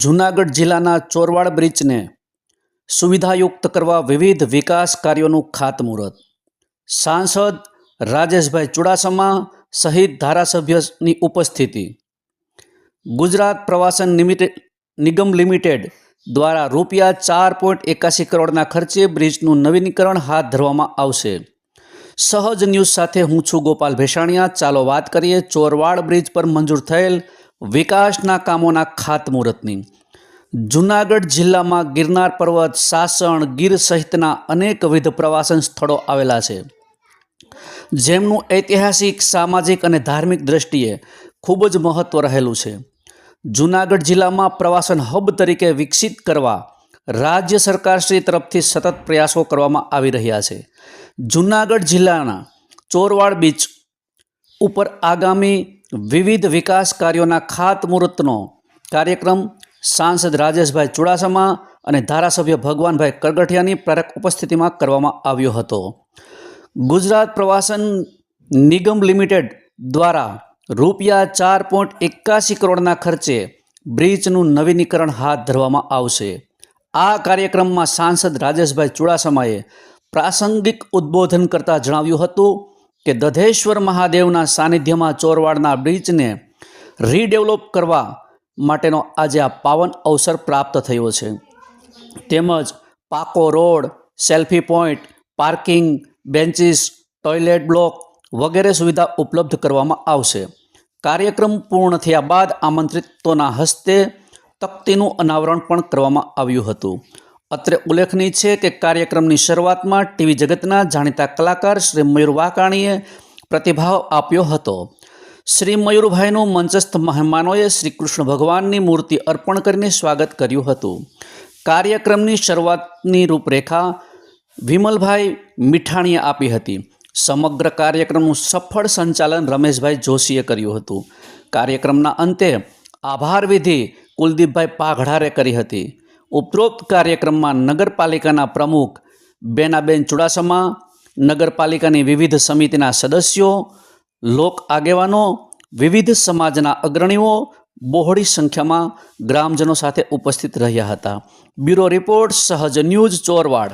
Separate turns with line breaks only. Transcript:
જૂનાગઢ જિલ્લાના ચોરવાડ બ્રિજને સુવિધાયુક્ત કરવા વિવિધ વિકાસ કાર્યોનું ખાતમુહૂર્ત. સાંસદ રાજેશભાઈ ચુડાસમા સહિત ધારાસભ્યની ઉપસ્થિતિ. ગુજરાત પ્રવાસન નિમિટે, નિગમ લિમિટેડ દ્વારા રૂપિયા ચાર પોઈન્ટ એકાસી કરોડના ખર્ચે બ્રિજનું નવીનીકરણ હાથ ધરવામાં આવશે. સહજ ન્યૂઝ સાથે હું છું ગોપાલ ભેસાણિયા. ચાલો વાત કરીએ ચોરવાડ બ્રિજ પર મંજૂર થયેલ વિકાસના કામોના ખાતમુહૂર્તની. જૂનાગઢ જિલ્લામાં ગિરનાર પર્વત, સાસણ, ગીર સહિતના અનેકવિધ પ્રવાસન સ્થળો આવેલા છે. જેમનું ઐતિહાસિક, સામાજિક અને ધાર્મિક દ્રષ્ટિએ ખૂબ જ મહત્ત્વ રહેલું છે. જૂનાગઢ જિલ્લામાં પ્રવાસન હબ તરીકે વિકસિત કરવા રાજ્ય સરકારશ્રી તરફથી સતત પ્રયાસો કરવામાં આવી રહ્યા છે. જૂનાગઢ જિલ્લાના ચોરવાડ બીચ ઉપર આગામી વિવિધ વિકાસ કાર્યોના ખાતમુહૂર્તનો કાર્યક્રમ સાંસદ રાજેશભાઈ ચુડાસમા અને ધારાસભ્ય ભગવાનભાઈ કરગઠિયાની પ્રરક ઉપસ્થિતિમાં કરવામાં આવ્યો હતો. ગુજરાત પ્રવાસન નિગમ લિમિટેડ દ્વારા રૂપિયા ચાર પોઈન્ટ એકાસી કરોડના ખર્ચે બ્રિજનું નવીનીકરણ હાથ ધરવામાં આવશે. આ કાર્યક્રમમાં સાંસદ રાજેશભાઈ ચુડાસમાએ પ્રાસંગિક ઉદ્બોધન કરતાં જણાવ્યું હતું કે દધેશ્વર મહાદેવના સાનિધ્યમાં ચોરવાડના બ્રિજને રીડેવલપ કરવા માટેનો આજે આ પાવન અવસર પ્રાપ્ત થયો છે. તેમજ પાકો road, selfie point, parking, benches, toilet block વગેરે સુવિધા ઉપલબ્ધ કરવામાં આવશે. કાર્યક્રમ પૂર્ણ થયા બાદ આમંત્રિતોના હસ્તે તકતીનું અનાવરણ પણ કરવામાં આવ્યું હતું. અત્રે ઉલ્લેખનીય છે કે કાર્યક્રમની શરૂઆતમાં ટીવી જગતના જાણીતા કલાકાર શ્રી મયુર વાકાણીએ પ્રતિભાવ આપ્યો હતો. શ્રી મયુરભાઈનું મંચસ્થ મહેમાનોએ શ્રી કૃષ્ણ ભગવાનની મૂર્તિ અર્પણ કરીને સ્વાગત કર્યું હતું. કાર્યક્રમની શરૂઆતની રૂપરેખા વિમલભાઈ મીઠાણીએ આપી હતી. સમગ્ર કાર્યક્રમનું સફળ સંચાલન રમેશભાઈ જોશીએ કર્યું હતું. કાર્યક્રમના અંતે આભાર વિધિ કુલદીપભાઈ પાઘડારે કરી હતી. ઉપરોક્ત કાર્યક્રમમાં નગરપાલિકાના પ્રમુખ બેનાબેન ચુડાસમા, નગરપાલિકાની વિવિધ સમિતિના સદસ્યો, લોક આગેવાનો, વિવિધ સમાજના અગ્રણીઓ બહોળી સંખ્યામાં ગ્રામજનો સાથે ઉપસ્થિત રહ્યા હતા. Bureau report, Sahaj news Chorwad.